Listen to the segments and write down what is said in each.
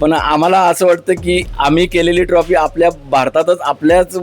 पण आम्हाला असं वाटतं की आम्ही केलेली ट्रॉफी आपल्या भारतातच आपल्याच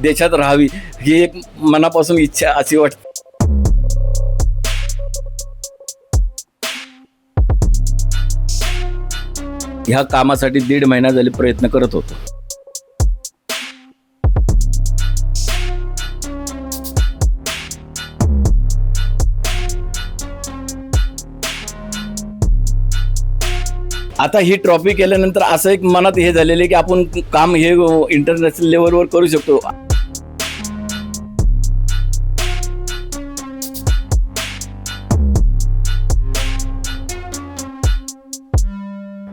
देशात राहावी ही एक मनापासून इच्छा अशी वाटते ह्या कामासाठी दीड महिना झाले प्रयत्न करत होतो. आता ही ट्रॉफी केल्यानंतर असं एक मनात हे झालेलं आहे की आपण काम हे इंटरनॅशनल लेवलवर करू शकतो.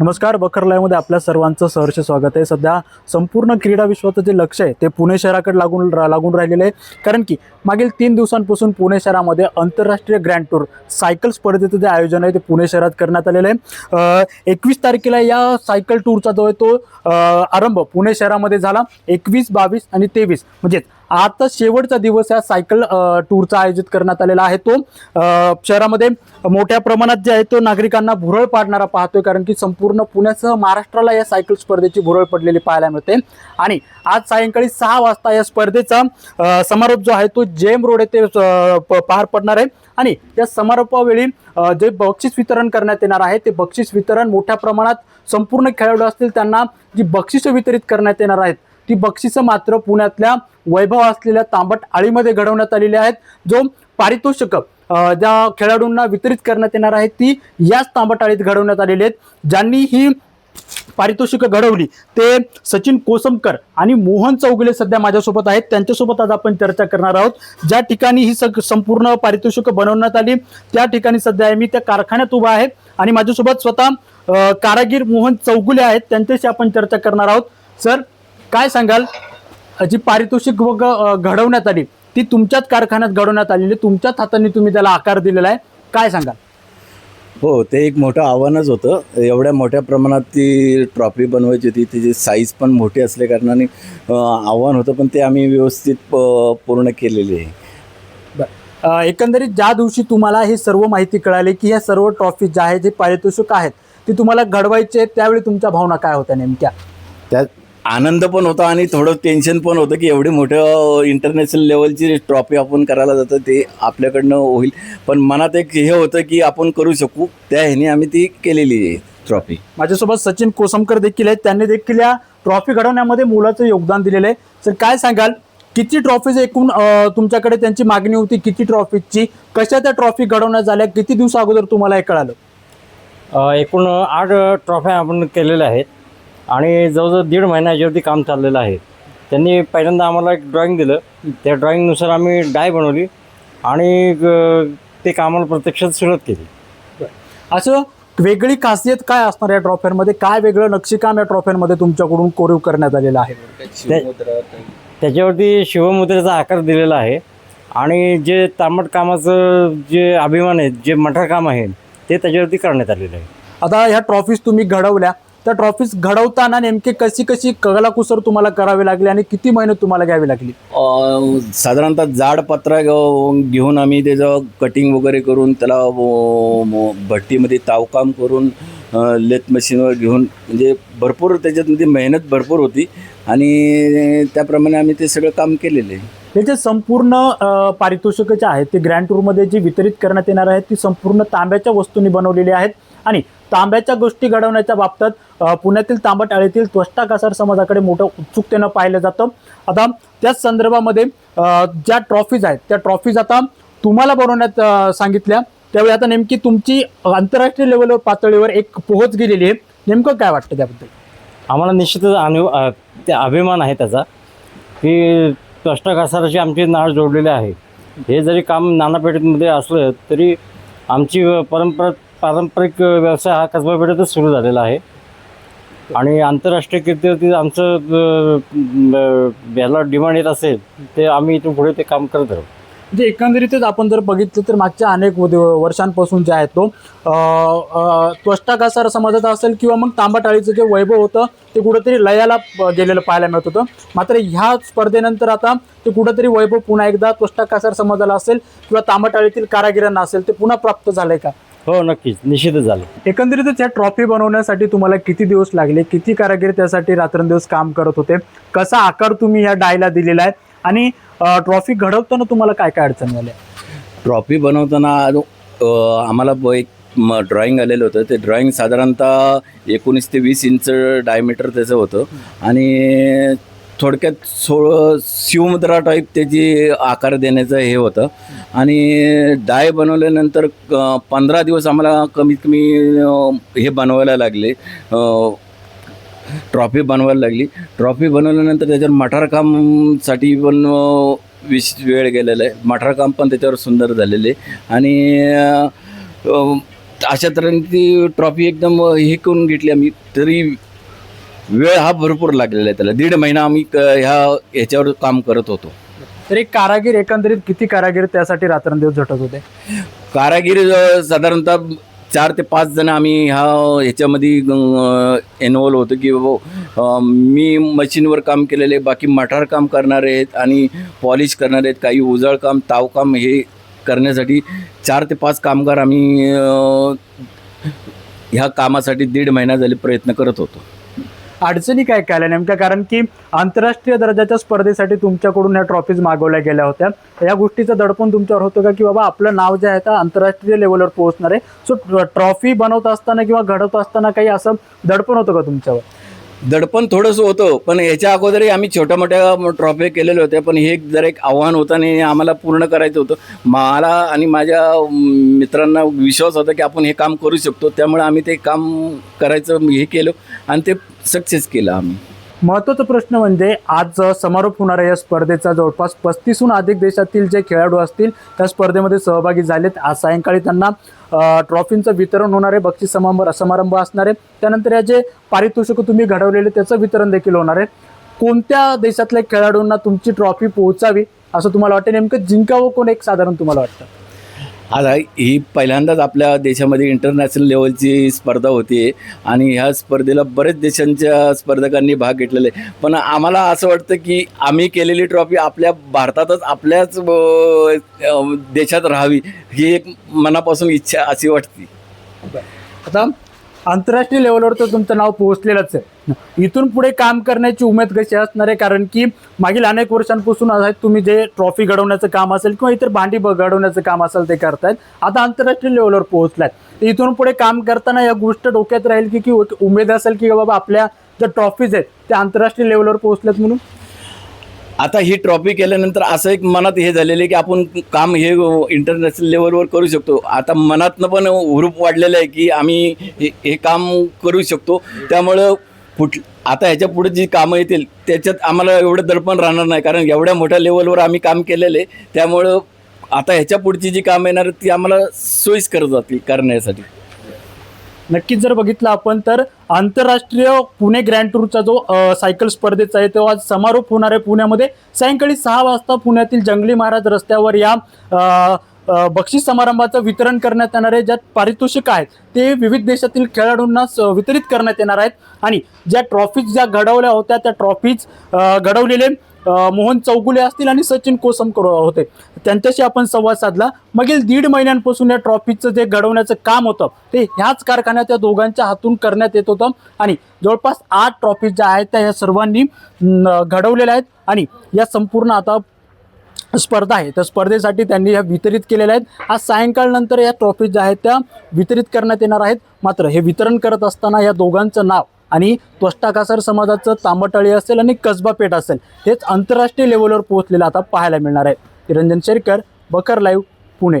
नमस्कार बखर लाईव्हमध्ये आपल्या सर्वांचं सहर्ष स्वागत आहे. सध्या संपूर्ण क्रीडा विश्वाचं जे लक्ष आहे ते पुणे शहराकडे लागून रा- लागून राहिलेलं आहे. कारण की मागील तीन दिवसांपासून पुणे शहरामध्ये आंतरराष्ट्रीय ग्रँड टूर सायकल स्पर्धेचं जे आयोजन आहे ते पुणे शहरात करण्यात आलेलं आहे. एकवीस तारखेला या सायकल टूरचा जो आहे तो आरंभ पुणे शहरामध्ये झाला. एकवीस बावीस आणि तेवीस म्हणजेच आता शेवटचा दिवस या सायकल टूरचा आयोजित करण्यात आलेला आहे. तो शहरामध्ये मोठ्या प्रमाणात जे आहे तो नागरिकांना भुरळ पाडणारा पाहतोय कारण की संपूर्ण पुण्यासह महाराष्ट्राला या सायकल स्पर्धेची भुरळ पडलेली पाहायला मिळते. आणि आज सायंकाळी सहा वाजता या स्पर्धेचा समारोप जो आहे तो जेम रोड येथे प- पार पडणार आहे. आणि या समारोपावेळी जे बक्षीस वितरण करण्यात येणार आहे ते बक्षीस वितरण मोठ्या प्रमाणात संपूर्ण खेळाडू असतील त्यांना जी बक्षिसं वितरित करण्यात येणार आहेत ती बक्षिसं मात्र पुण्यातल्या वैभव असलेल्या तांबट आळीमध्ये घडवण्यात आलेली आहेत. जो पारितोषिक ज्या खेळाडूंना वितरित करण्यात येणार आहेत ती याच तांबट आळीत घडवण्यात आलेली आहेत. ज्यांनी ही पारितोषिकं घडवली ते सचिन कोसमकर आणि मोहन चौगुले सध्या माझ्यासोबत आहेत. त्यांच्यासोबत आज आपण चर्चा करणार आहोत. ज्या ठिकाणी ही सग संपूर्ण पारितोषिकं बनवण्यात आली त्या ठिकाणी सध्या आहे मी त्या कारखान्यात उभा आहे आणि माझ्यासोबत स्वतः कारागीर मोहन चौगुले आहेत. त्यांच्याशी आपण चर्चा करणार आहोत. सर काय सांगाल? जी पारितोषिक व ग- अ, घडवण्यात आली ती तुमच्याच कारखान्यात घडवण्यात आलेली तुमच्याच हाताने तुम्ही त्याला आकार दिलेला आहे. काय सांगाल? हो ते एक मोठं आव्हानच होतं. एवढ्या मोठ्या प्रमाणात ती ट्रॉफी बनवायची होती. त्याची साईज पण मोठी असल्या कारणाने अं, आव्हान होतं पण ते आम्ही व्यवस्थित प- पूर्ण केलेले आहे. एकंदरीत ज्या दिवशी तुम्हाला ही सर्व माहिती कळाली की ह्या सर्व ट्रॉफी ज्या आहेत जे पारितोषिक आहेत ती तुम्हाला घडवायचे आहेत, त्यावेळी तुमच्या भावना काय होत्या नेमक्या? त्यात आनंद पण होता आणि थोडं टेन्शन पण होतं की एवढी मोठं इंटरनॅशनल लेवलची ट्रॉफी आपण करायला जातो ते आपल्याकडनं होईल. पण मनात एक हे होतं की आपण करू शकू त्या ह्याने आम्ही ती केलेली आहे ट्रॉफी माझ्यासोबत सचिन कोसमकर देखील आहेत. त्यांनी देखील या ट्रॉफी घडवण्यामध्ये मुलाचं योगदान दिलेलं आहे. तर काय सांगाल किती ट्रॉफीज एकूण तुमच्याकडे त्यांची मागणी होती? किती ट्रॉफीची कशा त्या ट्रॉफी घडवण्यात झाल्या? किती दिवस अगोदर तुम्हाला हे कळालं? एकूण आठ ट्रॉफ्या आपण केलेल्या आहेत. आणि जवळजवळ दीड महिना याच्यावरती काम चाललेलं आहे. त्यांनी पहिल्यांदा आम्हाला एक ड्रॉइंग दिलं. त्या ड्रॉइंगनुसार आम्ही डाय बनवली आणि ते कामाला प्रत्यक्षात सुरुवात केली. असं वेगळी खासियत काय असणार या ट्रॉफ्यांमध्ये काय वेगळं नक्षीकाम या ट्रॉफ्यांमध्ये तुमच्याकडून कोरीव करण्यात आलेलं आहे? त्याच्यावरती शिवमुद्रेचा आकार दिलेला आहे. आणि जे तांबट कामाचं जे अभिमान आहे जे मठार काम आहे ते त्याच्यावरती करण्यात आलेलं आहे. आता ह्या ट्रॉफीज तुम्ही घडवल्या. त्या ट्रॉफीज घडवताना नेमके कशी कशी कलाकुसर तुम्हाला करावी लागली आणि किती महिने तुम्हाला घ्यावी लागली? साधारणतः जाड पत्रा घेऊ- घेऊन आम्ही त्याचं कटिंग वगैरे करून त्याला भट्टीमध्ये तावकाम करून लेथ मशीनवर घेऊन म्हणजे भरपूर त्याच्यातमध्ये मेहनत भरपूर होती. आणि त्याप्रमाणे आम्ही ते सगळं काम केलेलं आहे. हे जे संपूर्ण पारितोषिकं जे आहेत ते ग्रँड टूरमध्ये जी वितरित करण्यात येणार आहेत ती संपूर्ण तांब्याच्या वस्तूंनी बनवलेली आहेत. आणि तांब्याच्या गोष्टी घडवण्याच्या बाबतीत पुण्यातील तांबट आळीतील त्वष्टा कासार समाजाकडे मोठं उत्सुकतेनं पाहिलं जातं. आता त्याच संदर्भामध्ये ज्या ट्रॉफीज आहेत त्या ट्रॉफीज आता तुम्हाला बनवण्यात सांगितल्या. त्यावेळी आता नेमकी तुमची आंतरराष्ट्रीय लेवलवर पातळीवर एक पोहोच गेलेली आहे. नेमकं काय वाटतं त्याबद्दल? आम्हाला निश्चितच अनु ते अभिमान आहे त्याचा की कष्टकासाराशी आमची नाळ जोडलेली आहे. हे जरी काम नानापेठेमध्ये असलं तरी आमची परंपरा पारंपरिक व्यवसाय हा कसबा पेठेतच सुरू झालेला आहे. आणि आंतरराष्ट्रीय कीर्तीवरती आमचं याला डिमांड येत असेल ते आम्ही इथून पुढे ते काम करत राहू. म्हणजे एकंदरीतच आपण जर बघितलं तर मागच्या अनेक वर्षांपासून जे आहे तो त्वष्टाकासार त्वष्टा कासार समाजाचा असेल किंवा मग तांबाटाळीचं जे वैभव होतं ते कुठंतरी लयाला गेलेलं पाहायला मिळत होतं. मात्र ह्या स्पर्धेनंतर आता ते कुठंतरी वैभव पुन्हा एकदा त्वष्टा कासार समाजाला असेल किंवा तांबाटाळीतील कारागिरांना असेल ते पुन्हा प्राप्त झालं आहे का? हो नक्कीच. निश्चितच झालं. एकंदरीतच या ट्रॉफी बनवण्यासाठी तुम्हाला किती दिवस लागले? किती कारागीर त्यासाठी रात्रंदिवस काम करत होते? कसा आकार तुम्ही या डायला दिलेला आहे? आणि ट्रॉफी घडवताना तुम्हाला काय काय अडचण झाल्या ट्रॉफी बनवताना अ, आम्हाला ब- एक ड्रॉइंग आलेलं होतं. ते ड्रॉइंग साधारणतः एकोणीस ते वीस इंच डायमीटर त्याचं होतं. आणि थोडक्यात सो शिवमुद्रा टाईप त्याची आकार देण्याचं हे होतं. आणि डाय बनवल्यानंतर पंधरा दिवस आम्हाला कमीत कमी हे बनवायला लागले. ट्रॉफी बनवायला लागली. ट्रॉफी बनवल्यानंतर त्याच्यावर मठारकामसाठी पण अ, विशेष वेळ गेलेला आहे. मठारकाम पण त्याच्यावर सुंदर झालेले आहे. आणि अशा तऱ्हेने ती ट्रॉफी एकदम हे करून घेतली आम्ही. तरी वेळ हा भरपूर लागलेला आहे त्याला. दीड महिना आम्ही क- ह्या ह्याच्यावर काम करत होतो. तर एक कारागीर एकंदरीत किती कारागीर त्यासाठी रात्रंदिवस झटत होते? कारागीर अ, साधारणतः चार ते पाच जण आम्ही ह्या ह्याच्यामध्ये इन्वॉल्व होतो की बाबा अ, मी मशीनवर काम केलेले बाकी मठार काम करणारे आहेत आणि पॉलिश करणारे आहेत काही उजळ काम तावकाम हे करण्यासाठी चार ते पाच कामगार आम्ही अ, ह्या कामासाठी दीड महिना झाले प्रयत्न करत होतो. अडचणी काय काय आल्या? नेमक्या कारण की आंतरराष्ट्रीय दर्जाच्या स्पर्धेसाठी तुमच्याकडून ह्या ट्रॉफीज मागवल्या गेल्या होत्या. या गोष्टीचं दडपण तुमच्यावर होतं का? की बाबा आपलं नाव जे आहे ते आंतरराष्ट्रीय लेवलवर पोहोचणार आहे. सो ट्रॉफी बनवत असताना किंवा घडवत असताना काही असं दडपण होतं का तुमच्यावर? दडपण थोडंसं होतं पण याच्या अगोदरही आम्ही छोट्या मोठ्या ट्रॉफी केलेल्या होत्या पण हे एक जरा एक आव्हान होतं आणि आम्हाला पूर्ण करायचं होतं मला आणि माझ्या मित्रांना विश्वास होता की आपण हे काम करू शकतो त्यामुळे आम्ही ते काम करायचं हे केलं आणि ते सक्सेस केलं आम्ही. महत्त्वाचा प्रश्न म्हणजे आज समारोप होणाऱ्या या स्पर्धेचा जवळपास पस्तीसहून अधिक देशातील जे खेळाडू असतील त्या स्पर्धेमध्ये सहभागी झालेत. आज सायंकाळी त्यांना ट्रॉफींचं वितरण होणार आहे बक्षीस समारंभ समारंभ असणार आहे. त्यानंतर या जे पारितोषिकं तुम्ही घडवलेले त्याचं वितरण देखील होणार आहे. कोणत्या देशातल्या खेळाडूंना तुमची ट्रॉफी पोहोचावी असं तुम्हाला वाटतं नेमकं जिंकावं कोण एक साधारण तुम्हाला वाटतं? आता ही पहिल्यांदाच आपल्या देशामध्ये इंटरनॅशनल लेवलची स्पर्धा होती. आणि ह्या स्पर्धेला बरेच देशांच्या स्पर्धकांनी भाग घेतलेला. आहे पण आम्हाला असं वाटतं की आम्ही केलेली ट्रॉफी आपल्या भारतातच आपल्याच देशात राहावी ही एक मनापासून इच्छा अशी वाटते. आता आंतरराष्ट्रीय लेवलवर तर तुमचं नाव पोहोचलेलंच आहे. इथून पुढे काम करण्याची उमेद कशी असणार आहे? कारण की मागील अनेक वर्षांपासून तुम्ही जे ट्रॉफी घडवण्याचं काम असेल किंवा इतर भांडी घडवण्याचं काम असेल ते करतायत आता आंतरराष्ट्रीय लेवलवर पोहोचलाय तर इथून पुढे काम करताना या गोष्ट डोक्यात राहील की की उमेद असेल की बाबा आपल्या ज्या ट्रॉफीज आहेत त्या आंतरराष्ट्रीय लेवलवर पोहोचल्यात म्हणून? आता ही ट्रॉफी केल्यानंतर असं एक मनात हे झालेलं आहे की आपण काम हे इंटरनॅशनल लेवलवर करू शकतो. आता मनातनं पण हुरूप वाढलेलं आहे की आम्ही हे हे काम करू शकतो. त्यामुळं कुठ आता ह्याच्या पुढे जी कामं येतील त्याच्यात आम्हाला एवढं दडपण राहणार नाही. कारण एवढ्या मोठ्या लेवलवर आम्ही काम केलेले त्यामुळं आता ह्याच्या पुढची जी कामं येणार ती आम्हाला सोयीस्कर जातील करण्यासाठी. नक्कीच जर बघितलं आपण तर आंतरराष्ट्रीय पुणे ग्रँड टूरचा जो सायकल स्पर्धेचा आहे तो आज समारोप होणार आहे पुण्यामध्ये. सायंकाळी सहा वाजता पुण्यातील जंगली महाराज रस्त्यावर या बक्षीस समारंभाचं वितरण करण्यात येणार आहे. ज्यात पारितोषिक आहेत ते विविध देशातील खेळाडूंना स- वितरित करण्यात येणार आहेत. आणि ज्या ट्रॉफीज ज्या घडवल्या होत्या त्या ट्रॉफीज घडवलेले मोहन चौगुले असतील आणि सचिन कोसमकर होते. त्यांच्याशी आपण संवाद साधला. मागील दीड महिन्यांपासून या ट्रॉफीचं जे घडवण्याचं काम होतं ते ह्याच कारखान्यात या दोघांच्या हातून करण्यात येत होतं. आणि जवळपास आठ ट्रॉफीज ज्या आहेत त्या या सर्वांनी घडवलेल्या आहेत. आणि या संपूर्ण आता स्पर्धा आहे. त्या स्पर्धेसाठी त्यांनी ह्या वितरित केलेल्या आहेत. आज सायंकाळनंतर या ट्रॉफीज ज्या आहेत त्या वितरित करण्यात येणार आहेत. मात्र हे वितरण करत असताना या दोघांचं नाव आणि त्वष्टाकासर समाजाचं तांबटाळी असेल आणि कसबा पेठ असेल हेच आंतरराष्ट्रीय लेवलवर पोहोचलेलं आता पाहायला मिळणार आहे. निरंजन शेरकर बकर लाईव्ह पुणे.